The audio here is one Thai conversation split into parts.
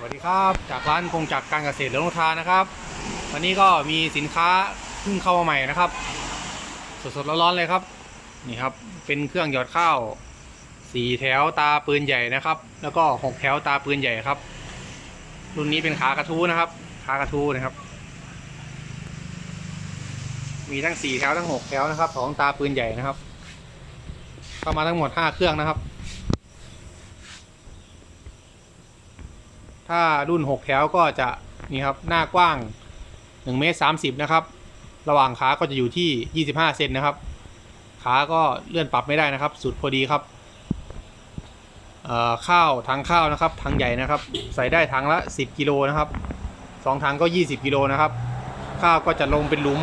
สวัสดีครับจากร้านคงจักรการเกษตรหลืองลงทานนะครับ วันนี้ก็มีสินค้าเพิ่งเข้ามาใหม่นะครับ สดๆร้อนๆเลยครับนี่ครับเป็นเครื่องหยอดข้าวสี่แถวตาปืนใหญ่นะครับ แล้วก็หกแถวตาปืนใหญ่ครับ รุ่นนี้เป็นขากระทู้นะครับขากระทู้นะครับ มีทั้งสี่แถวทั้งหกแถวนะครับของตาปืนใหญ่นะครับ เข้ามาทั้งหมดห้าเครื่องนะครับ ถ้ารุ่น 6 แถวก็จะนี่ครับหน้ากว้าง1เมตร30 นะครับ ระหว่างขาก็จะอยู่ที่ 25 เซนนะครับ ขาก็เลื่อนปรับไม่ได้นะครับ สุดพอดีครับเอ่อข้าวถังข้าวนะครับถังใหญ่นะครับ ใส่ได้ถังละ 10 กิโลนะครับสองถังก็ 20 กิโลนะครับ ข้าวก็จะลงเป็นหลุม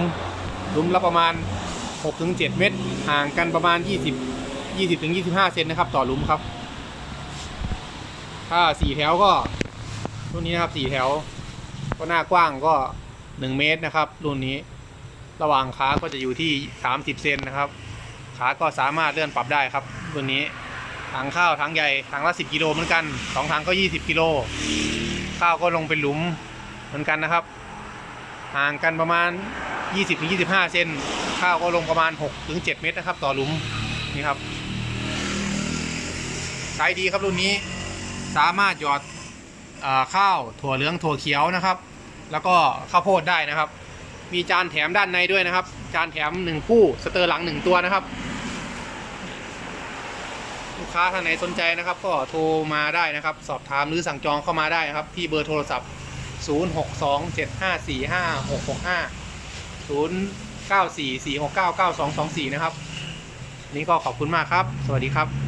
หลุมละประมาณ 6-7 เมตร ห่างกันประมาณ 20 20-25 เซนนะครับ ต่อหลุมครับ ถ้า 4 แถวก็ รุ่นนี้นะครับสี่แถว ก็หน้ากว้างก็1เมตรนะครับ รุ่นนี้ ระหว่างขาก็จะอยู่ที่30เซนนะครับ ขาก็สามารถเลื่อนปรับได้ครับรุ่นนี้ถังข้าวถังใหญ่ถังละ10กิโลเหมือนกันสองถังก็20กิโลข้าวก็ลงเป็นหลุมเหมือนกันนะครับ ห่างกันประมาณ 20-25 เซนข้าวก็ลงประมาณ 6-7 เมตรนะครับ ต่อหลุมนี่ครับใช้ดีครับรุ่นนี้สามารถหยอด ข้าวถั่วเหลืองถั่วเขียวนะครับ แล้วก็ข้าวโพดได้นะครับ มีจานแถมด้านในด้วยนะครับ จานแถมหนึ่งคู่สเตอร์หลังหนึ่งตัวนะครับ ลูกค้าท่านไหนสนใจนะครับ ก็โทรมาได้นะครับ สอบถามหรือสั่งจองเข้ามาได้นะครับ ที่เบอร์โทรศัพท์ 0627545665 0944699224 นะครับ นี่ก็ขอบคุณมากครับ สวัสดีครับ